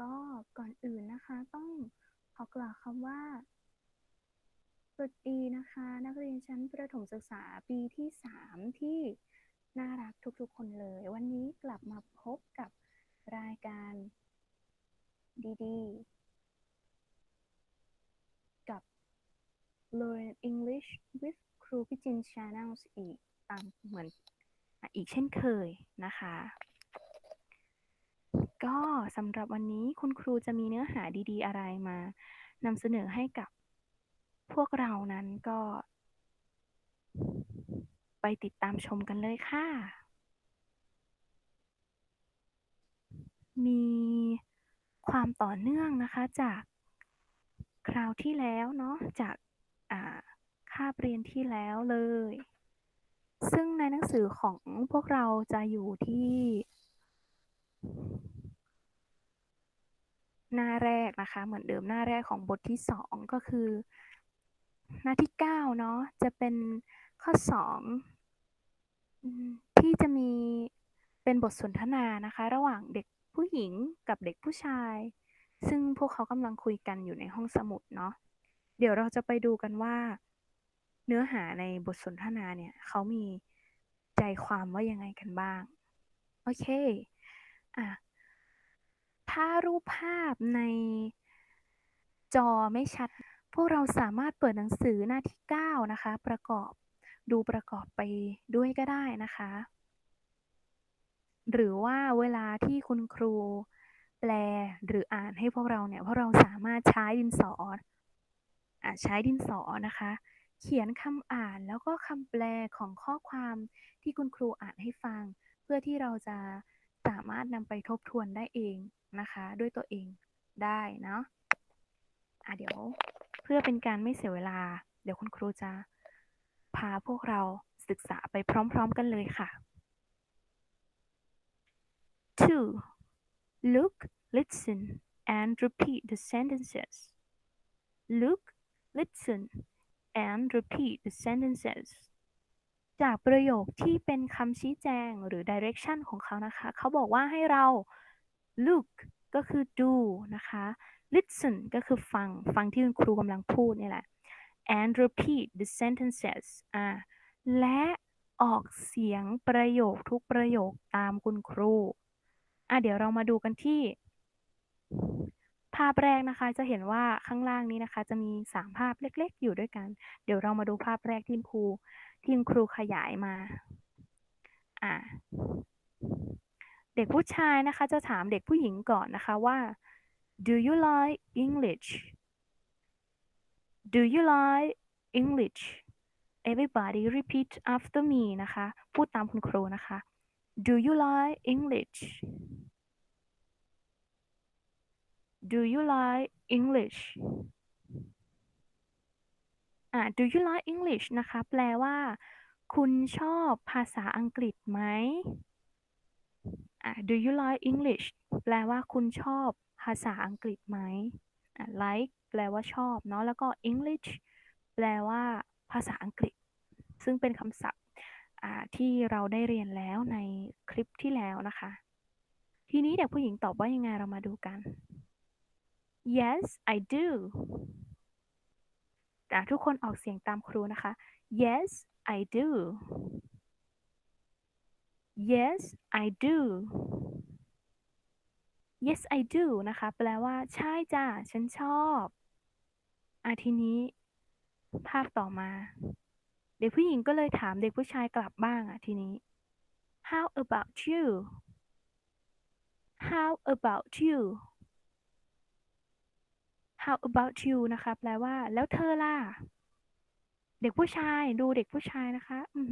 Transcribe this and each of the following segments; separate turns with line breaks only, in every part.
ก็ก่อนอื่นนะคะ ต้องขอกล่าวคำว่าสวัสดีนะคะ นักเรียนชั้นประถมศึกษาปีที่ 3 ที่น่ารักทุกๆ คนเลย วันนี้กลับมาพบกับรายการดีๆ กับ Learn English with ครูพิจิน Channels อีกตามเหมือนอีกเช่นเคยนะคะ ก็สำหรับวันนี้คุณครูจะมีเนื้อหาดี ๆ อะไรมานำเสนอให้กับพวกเรานั้นก็ ไปติดตามชมกันเลยค่ะ มีความต่อเนื่องนะคะจากคราวที่แล้วเนาะจากอ่าคาบเรียนที่แล้วเลย ซึ่งในหนังสือของพวกเราจะอยู่ที่ หน้าแรกนะคะ เหมือนเดิมหน้าแรกของบทที่สองก็คือ หน้าที่เก้าเนาะจะเป็นข้อสองที่จะมีเป็นบทสนทนานะคะ ระหว่างเด็กผู้หญิงกับเด็กผู้ชาย ซึ่งพวกเขากำลังคุยกันอยู่ในห้องสมุดเนาะเดี๋ยวเราจะไปดูกันว่า เนื้อหาในบทสนทนาเนี่ยเขามีใจความว่ายังไงกันบ้าง โอเค อะ ถ้ารูปภาพในจอไม่ชัด พวกเราสามารถเปิดหนังสือหน้าที่ 9 นะคะ ประกอบดูประกอบไปด้วยก็ได้นะคะ หรือว่าเวลาที่คุณครูแปลหรืออ่านให้พวกเราเนี่ย พวกเราสามารถใช้ดินสออะใช้ดินสอนะคะ เขียนคำอ่านแล้วก็คำแปลของข้อความที่คุณครูอ่านให้ฟัง เพื่อที่เราจะ สามารถนำไปทบทวนได้เองนะคะ ด้วยตัวเองได้เนาะอะเดี๋ยวเพื่อเป็นการไม่เสียเวลา เดี๋ยวคุณครูจะพาพวกเราศึกษาไปพร้อม ๆ กันเลยค่ะ 2. Look, listen, and repeat the sentences. Look, listen, and repeat the sentences. จากประโยคที่เป็นคำชี้แจงหรือ direction ของเขานะคะ เขาบอกว่าให้เรา look ก็คือดูนะคะ listen ก็คือฟัง ฟังที่คุณครูกำลังพูดนี่แหละ and repeat the sentences อ่าและออกเสียงประโยคทุกประโยคตามคุณครู อะเดี๋ยวเรามาดูกันที่ ภาพแรกนะคะจะเห็นว่าข้างล่างนี้นะคะ จะมีสามภาพเล็ก ๆ อยู่ด้วยกัน เดี๋ยวเรามาดูภาพแรกที่ครูที่คุณครูขยายมา อ่า เด็กผู้ชายนะคะ จะถามเด็กผู้หญิงก่อนนะคะว่า do you like English do you like English everybody repeat after me นะคะ พูดตามคุณครูนะคะ do you like English do you like English อ่า do you like English นะคะ แปลว่า คุณชอบภาษาอังกฤษไหมอ่า do you like English แปลว่าคุณชอบภาษาอังกฤษไหมอ่า like แปลว่าชอบเนาะ แล้วก็ English แปลว่า ภาษาอังกฤษ ซึ่งเป็นคำศัพท์อ่าที่เราได้เรียนแล้วในคลิปที่แล้วนะคะ ทีนี้เด็กผู้หญิงตอบว่ายังไงเรามาดูกัน yes I do แต่ทุกคนออกเสียงตามครูนะคะ yes I do yes I do yes I do นะคะ แปลว่า ใช่จ้ะฉันชอบอาทีนี้ ภาพต่อมา เด็กผู้หญิงก็เลยถามเด็กผู้ชายกลับบ้างอะทีนี้ how about you how about you how about you นะคะ แปลว่า แล้วเธอล่ะ เด็กผู้ชายดูเด็กผู้ชายนะคะ อื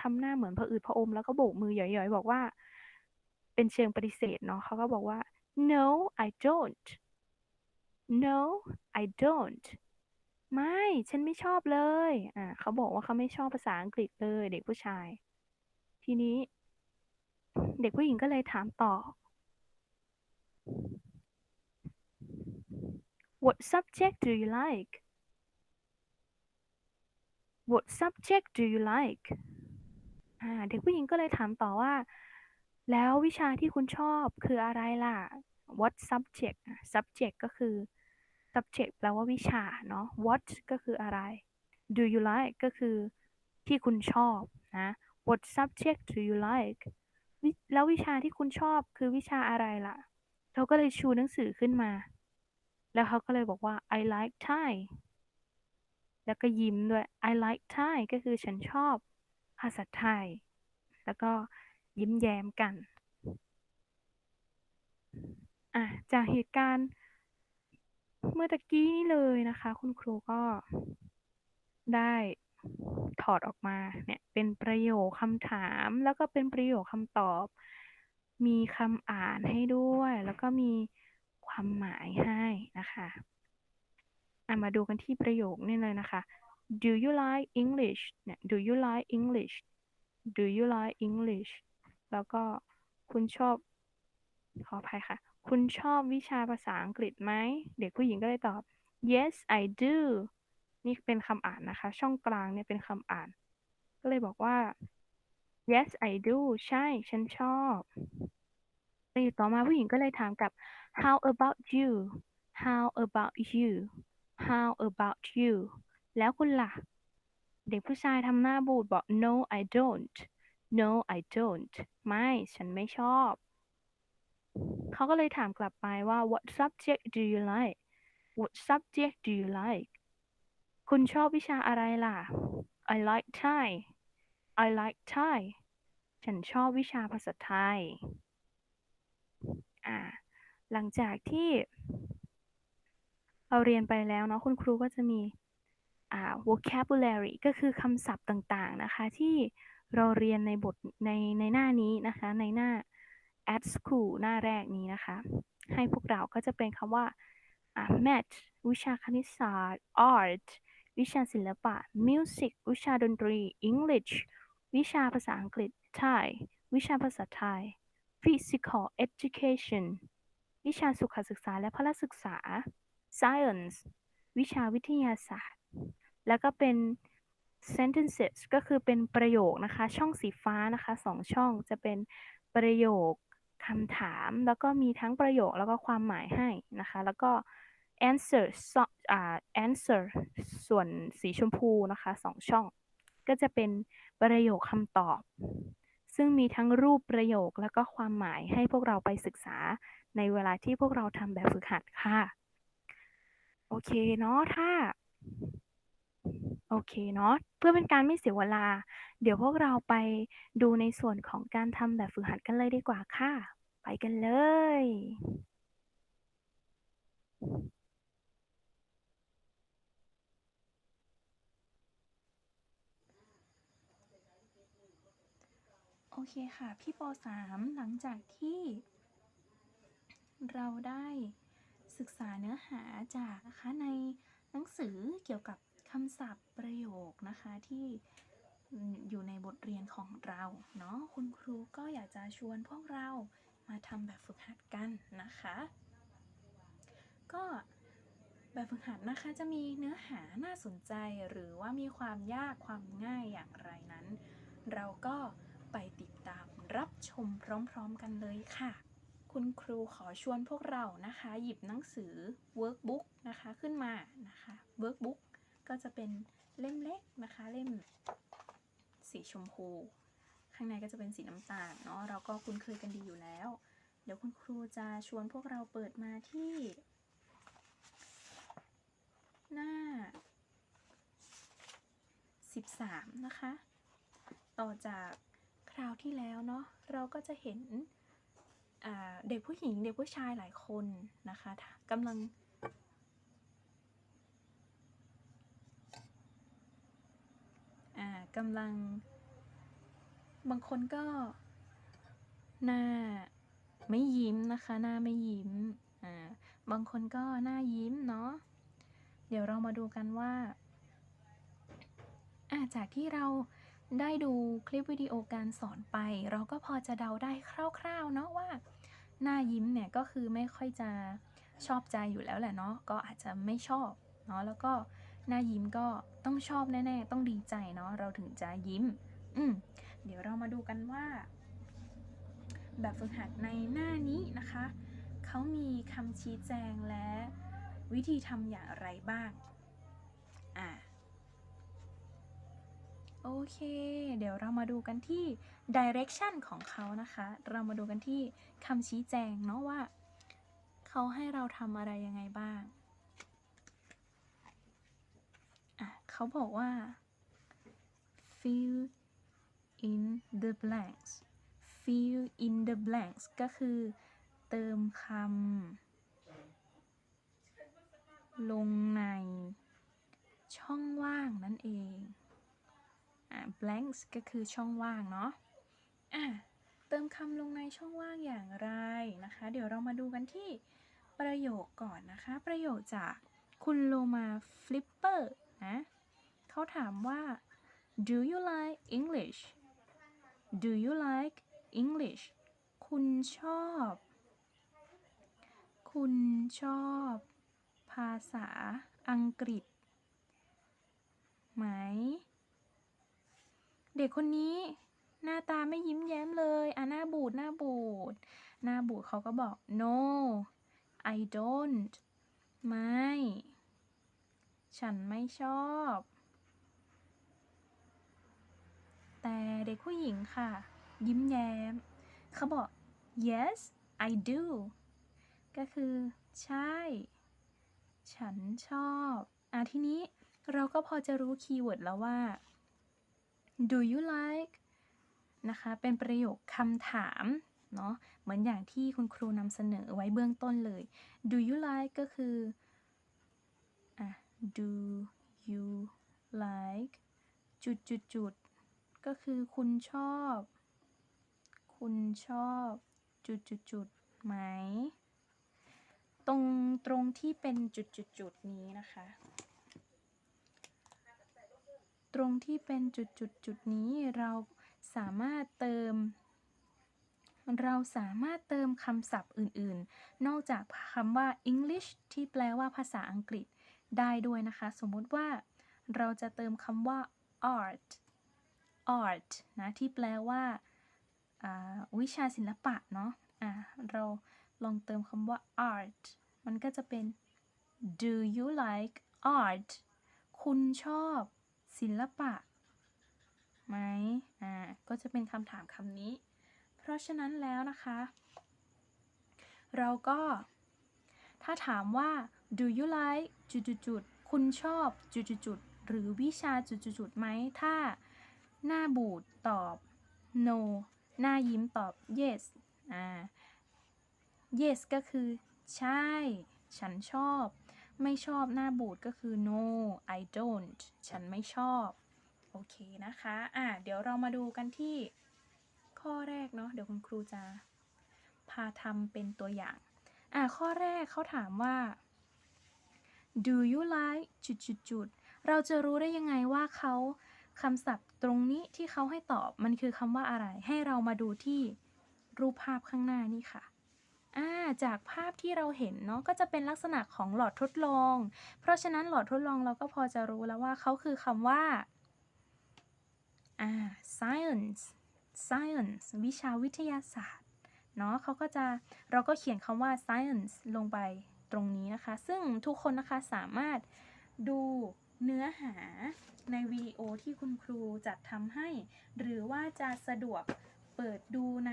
ทำหน้าเหมือนผะอืดผะอมแล้วก็โบกมือหย่อยๆ บอกว่า เป็นเชิงปฏิเสธเนาะเขาก็บอกว่า no I don't no I don't ไม่ ฉันไม่ชอบเลย อ่าเขาบอกว่าเขาไม่ชอบภาษาอังกฤษเลย เด็กผู้ชาย ทีนี้ เด็กผู้หญิงก็เลยถามต่อ What subject do you like What subject do you like อ่าเด็กผู้หญิงก็เลยถามต่อว่า แล้ววิชาที่คุณชอบคืออะไรล่ะ what subject subject ก็คือ subject แปลว่าวิชาเนาะ what ก็คืออะไร do you like ก็คือที่คุณชอบนะ what subject do you like แล้ววิชาที่คุณชอบคือวิชาอะไรล่ะเขาก็เลยชูหนังสือขึ้นมา แล้วเขาก็เลยบอกว่า I like Thai แล้วก็ยิ้มด้วย I like Thai ก็คือฉันชอบภาษาไทย แล้วก็ยิ้มแย้มกัน อะ จากเหตุการณ์ เมื่อตะกี้นี้เลยนะคะ คุณครูก็ได้ถอดออกมาเนี่ยเป็นประโยคคำถามแล้วก็เป็นประโยคคำตอบ มีคำอ่านให้ด้วย แล้วก็มี ความหมายให้นะคะอะมาดูกันที่ประโยคนี่เลยนะคะ Do you like English เนี่ย Do you like English Do you like English แล้วก็คุณชอบ ขออภัยค่ะ คุณชอบวิชาภาษาอังกฤษไหม เด็กผู้หญิงก็เลยตอบ Yes I do นี่เป็นคำอ่านนะคะ ช่องกลางเนี่ยเป็นคำอ่าน ก็เลยบอกว่า yes I do ใช่ ฉันชอบประโยคต่อมาผู้หญิงก็เลยถามกับ how about you how about you how about you แล้วคุณล่ะ เด็กผู้ชายทำหน้าบูดบอก no I don't no I don't ไม่ ฉันไม่ชอบ เขาก็เลยถามกลับไปว่า what subject do you like what subject do you like คุณชอบวิชาอะไรล่ะ I like Thai I like Thai ฉันชอบวิชาภาษาไทย อ่า หลังจากที่เราเรียนไปแล้วเนาะคุณครูก็จะมีอ่า vocabulary ก็คือคำศัพท์ต่างๆนะคะ ที่เราเรียนในบทในในหน้านี้นะคะ ในหน้า at school หน้าแรกนี้นะคะ ให้พวกเราก็จะเป็นคำว่าอ่า math วิชาคณิตศาสตร์ art วิชาศิลปะ music วิชาดนตรี English วิชาภาษาอังกฤษ Thai วิชาภาษาไทย physical education วิชาสุขศึกษาและพละศึกษา science วิชาวิทยาศาสตร์ แล้วก็เป็น sentences ก็คือเป็นประโยคนะคะ ช่องสีฟ้านะคะสองช่องจะเป็นประโยคคำถาม แล้วก็มีทั้งประโยคแล้วก็ความหมายให้นะคะ แล้วก็ answer อ่า answer ส่วนสีชมพูนะคะสองช่อง ก็จะเป็นประโยคคำตอบ ซึ่งมีทั้งรูปประโยคแล้วก็ความหมายให้พวกเราไปศึกษา ในเวลาที่พวกเราทำแบบฝึกหัดค่ะ โอเคเนาะถ้า โอเคเนาะเพื่อเป็นการไม่เสียเวลา เดี๋ยวพวกเราไปดูในส่วนของการทำแบบฝึกหัดกันเลยดีกว่าค่ะ ไปกันเลยโอเคค่ะ พี่ป .3 หลังจากที่ เราได้ศึกษาเนื้อหาจากนะคะในหนังสือเกี่ยวกับคำศัพท์ประโยคนะคะที่อยู่ในบทเรียนของเราเนาะคุณครูก็อยากจะชวนพวกเรามาทำแบบฝึกหัดกันนะคะ ก็แบบฝึกหัดนะคะจะมีเนื้อหาน่าสนใจหรือว่ามีความยากความง่ายอย่างไรนั้น เราก็ไปติดตามรับชมพร้อมๆกันเลยค่ะ คุณครูขอชวนพวกเรานะคะ หยิบหนังสือ workbook นะคะ ขึ้นมานะคะ workbook ก็จะเป็นเล่มเล็กนะคะ เล่มสีชมพู ข้างในก็จะเป็นสีน้ำตาลเนาะเราก็คุ้นเคยกันดีอยู่แล้ว เดี๋ยวคุณครูจะชวนพวกเราเปิดมาที่ หน้า 13 นะคะ ต่อจากคราวที่แล้วเนาะเราก็จะเห็น เด็กผู้หญิงเด็กผู้ชายหลายคนนะคะกำลังกำลัง บางคนก็หน้าไม่ยิ้มนะคะ หน้าไม่ยิ้มอ่าบางคนก็หน้ายิ้มเนาะเดี๋ยวเรามาดูกันว่า จากที่เรา ได้ดูคลิปวิดีโอการสอนไป เราก็พอจะเดาได้คร่าวๆเนาะว่า หน้ายิ้มเนี่ยก็คือไม่ค่อยจะชอบใจอยู่แล้วแหละเนาะก็อาจจะไม่ชอบเนาะแล้วก็หน้ายิ้มก็ต้องชอบแน่ๆ ต้องดีใจเนาะเราถึงจะยิ้ม อืมเดี๋ยวเรามาดูกันว่า แบบฝึกหัดในหน้านี้นะคะ
เขามีคำชี้แจงและวิธีทำอย่างไรบ้าง อะ โอเค เดี๋ยวเรามาดูกันที่ direction ของเขานะคะ เรามาดูกันที่คำชี้แจงเนาะว่า เขาให้เราทำอะไรยังไงบ้างอะเขาบอกว่า fill in the blanks fill in the blanks ก็คือเติมคำลงในช่องว่างนั่นเอง blanks ก็คือช่องว่างเนาะอะเติมคำลงในช่องว่างอย่างไรนะคะ เดี๋ยวเรามาดูกันที่ประโยคก่อนนะคะ ประโยคจากคุณโลมาฟลิปเปอร์นะเขาถามว่า do you like English do you like English คุณชอบ คุณชอบ ภาษาอังกฤษ ไหม เด็กคนนี้ หน้าตาไม่ยิ้มแย้มเลยอะหน้าบูดหน้าบูด หน้าบูดเขาก็บอก no I don't ไม่ ฉันไม่ชอบ แต่เด็กผู้หญิงค่ะ ยิ้มแย้ม เขาบอก yes I do ก็คือ ใช่ ฉันชอบ อะทีนี้เราก็พอจะรู้คีย์เวิร์ดแล้วว่า do you like นะคะ เป็นประโยคคำถามเนาะ เหมือนอย่างที่คุณครูนำเสนอไว้เบื้องต้นเลย do you like ก็คืออะ do you like จุดจุดจุดก็คือคุณชอบ คุณชอบจุดจุดจุดไหม ตรงตรงที่เป็นจุดจุดจุดนี้นะคะ ตรงที่เป็นจุดจุดจุดนี้เราสามารถเติม เราสามารถเติมคำศัพท์อื่นๆ นอกจากคำว่า English ที่แปลว่าภาษาอังกฤษได้ด้วยนะคะ สมมติว่า เราจะเติมคำว่า art art นะที่แปลว่าาวิชาศิลปะเนาะะเราลองเติมคำว่า art มันก็จะเป็น do you like art คุณชอบ ศิลปะไหมอ่าก็จะเป็นคำถามคำนี้ เพราะฉะนั้นแล้วนะคะ เราก็ ถ้าถามว่า do you like จุดจุดจุดคุณชอบจุดจุดจุดหรือวิชาจุดจุดจุดไหมถ้าหน้าบูดตอบ no หน้ายิ้มตอบ yes อ่า yes ก็คือ ใช่ ฉันชอบ ไม่ชอบหน้าบูดก็คือ no I don't ฉันไม่ชอบ โอเคนะคะ อะ เดี๋ยวเรามาดูกันที่ข้อแรกเนาะ เดี๋ยวคุณครูจะพาทำเป็นตัวอย่าง อะ ข้อแรกเขาถามว่า do you like จุดจุดจุดเราจะรู้ได้ยังไงว่าเขาคำศัพท์ตรงนี้ที่เขาให้ตอบมันคือคำว่าอะไร ให้เรามาดูที่รูปภาพข้างหน้านี่ค่ะ อ่าจากภาพที่เราเห็นเนาะก็จะเป็นลักษณะของหลอดทดลอง เพราะฉะนั้นหลอดทดลองเราก็พอจะรู้แล้วว่าเขาคือคำว่าอ่า science science วิชาวิทยาศาสตร์เนาะเขาก็จะเราก็เขียนคำว่า science ลงไปตรงนี้นะคะ ซึ่งทุกคนนะคะสามารถดูเนื้อหาในวิดีโอที่คุณครูจัดทำให้ หรือว่าจะสะดวกเปิดดูใน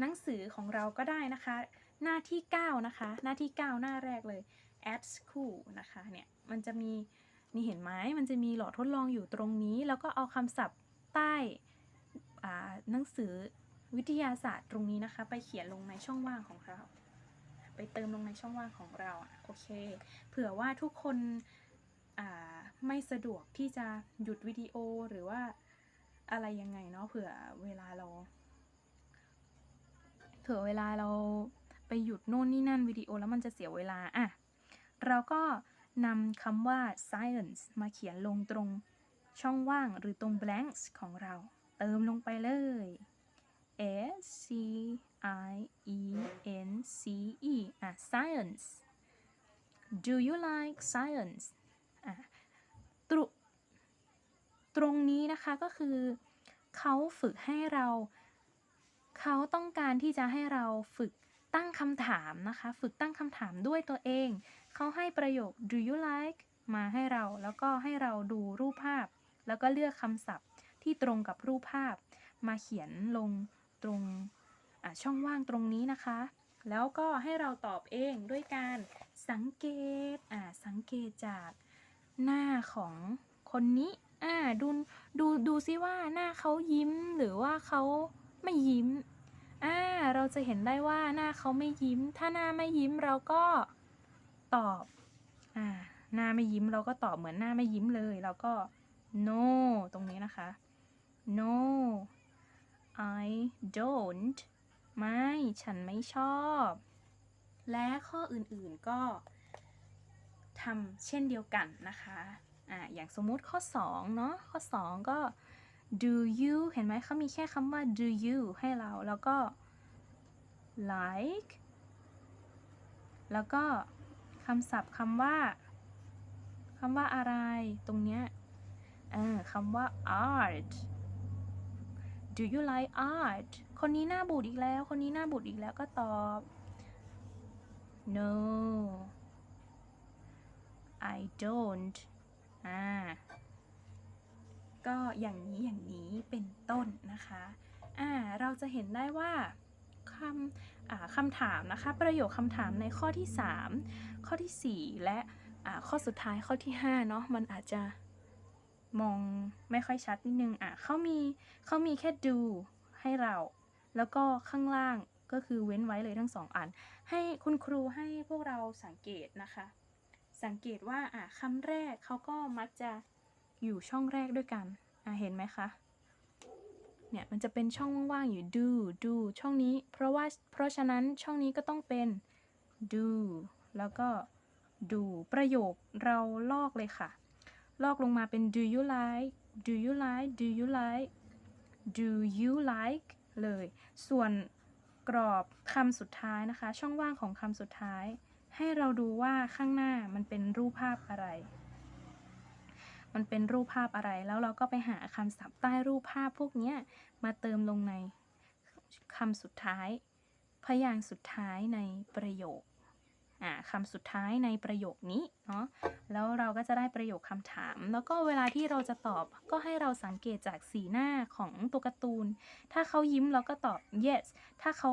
หนังสือของเราก็ได้นะคะ หน้าที่ 9 นะคะ หน้าที่ 9 หน้าแรกเลย at school นะคะเนี่ยมันจะมีนี่เห็นไหมมันจะมีหลอดทดลองอยู่ตรงนี้ แล้วก็เอาคำศัพท์ใต้หนังสือวิทยาศาสตร์ตรงนี้นะคะ ไปเขียนลงในช่องว่างของเรา ไปเติมลงในช่องว่างของเราอะโอเค เผื่อว่าทุกคนไม่สะดวกที่จะหยุดวิดีโอหรือว่าอะไรยังไงเนาะเผื่อเวลาเรา ผื่อเวลาเราไปหยุดโน่นนี่นั่นวิดีโอแล้วมันจะเสียเวลาอะเราก็นำคำว่า science มาเขียนลงตรงช่องว่างหรือตรง blanks ของเรา เติมลงไปเลย S C I E N C E อะ science Do you like science อะตรุตรงนี้นะคะก็คือ เขาฝึกให้เรา เขาต้องการที่จะให้เราฝึกตั้งคำถามนะคะ ฝึกตั้งคำถามด้วยตัวเอง เขาให้ประโยค do you like มาให้เรา แล้วก็ให้เราดูรูปภาพ แล้วก็เลือกคำศัพท์ที่ตรงกับรูปภาพ มาเขียนลงตรงช่องว่างตรงนี้นะคะ แล้วก็ให้เราตอบเองด้วยการสังเกตอ่าสังเกตจากหน้าของคนนี้อ่าดูดูดูซิว่าหน้าเขายิ้มหรือว่าเขา ไม่ยิ้ม อ่า เราจะเห็นได้ว่าหน้าเขาไม่ยิ้ม ถ้าหน้าไม่ยิ้มเราก็ตอบ อ่า หน้าไม่ยิ้มเราก็ตอบเหมือนหน้าไม่ยิ้มเลย เราก็ no ตรงนี้นะคะ no I don't ไม่ ฉันไม่ชอบ และข้ออื่นๆก็ทำเช่นเดียวกันนะคะ อ่า อย่างสมมุติข้อ 2 เนาะ ข้อ 2 ก็ do you เห็นไหมเขามีแค่คำว่า do you ให้เรา แล้วก็ like แล้วก็คำศัพท์คำว่าคำว่าอะไร ตรงเนี้ยคำว่า art do you like art คนนี้หน้าบูดอีกแล้ว คนนี้หน้าบูดอีกแล้วก็ตอบ no I don't อ่า ก็อย่างนี้อย่างนี้เป็นต้นนะคะอ่าเราจะเห็นได้ว่าคำอ่าคำถามนะคะ ประโยคคำถามในข้อที่ 3 ข้อทีสี่4 และอ่าข้อสุดท้ายข้อที่5เนาะมันอาจจะมองไม่ค่อยชัดนิดนึงอะเขามีเขามีแค่ดูให้เรา แล้วก็ข้างล่างก็คือเว้นไว้เลยทั้งสองอัน ให้คุณครูให้พวกเราสังเกตนะคะ สังเกตว่าอะคำแรกเขาก็มักจะ อยู่ช่องแรกด้วยกันอะเห็นไหมคะ เนี่ยมันจะเป็นช่องว่างๆอยู่ do do ช่องนี้ เพราะว่าเพราะฉะนั้นช่องนี้ก็ต้องเป็น do แล้วก็ do ประโยคเราลอกเลยค่ะ ลอกลงมาเป็น do you like do you like do you like do you like เลย ส่วนกรอบคำสุดท้ายนะคะ ช่องว่างของคำสุดท้าย ให้เราดูว่าข้างหน้ามันเป็นรูปภาพอะไร มันเป็นรูปภาพอะไร แล้วเราก็ไปหาคำศัพท์ใต้รูปภาพพวกนี้มาเติมลงในคำสุดท้าย พยางค์สุดท้ายในประโยคอ่าคำสุดท้ายในประโยคนี้เนาะแล้วเราก็จะได้ประโยคคำถาม แล้วก็เวลาที่เราจะตอบก็ให้เราสังเกตจากสีหน้าของตัวการ์ตูน ถ้าเขายิ้มเราก็ตอบ yes ถ้าเขา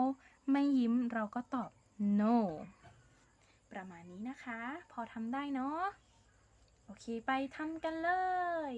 ไม่ยิ้มเราก็ตอบ no ประมาณนี้นะคะ พอทำได้เนาะ โอเค ไปทำกันเลย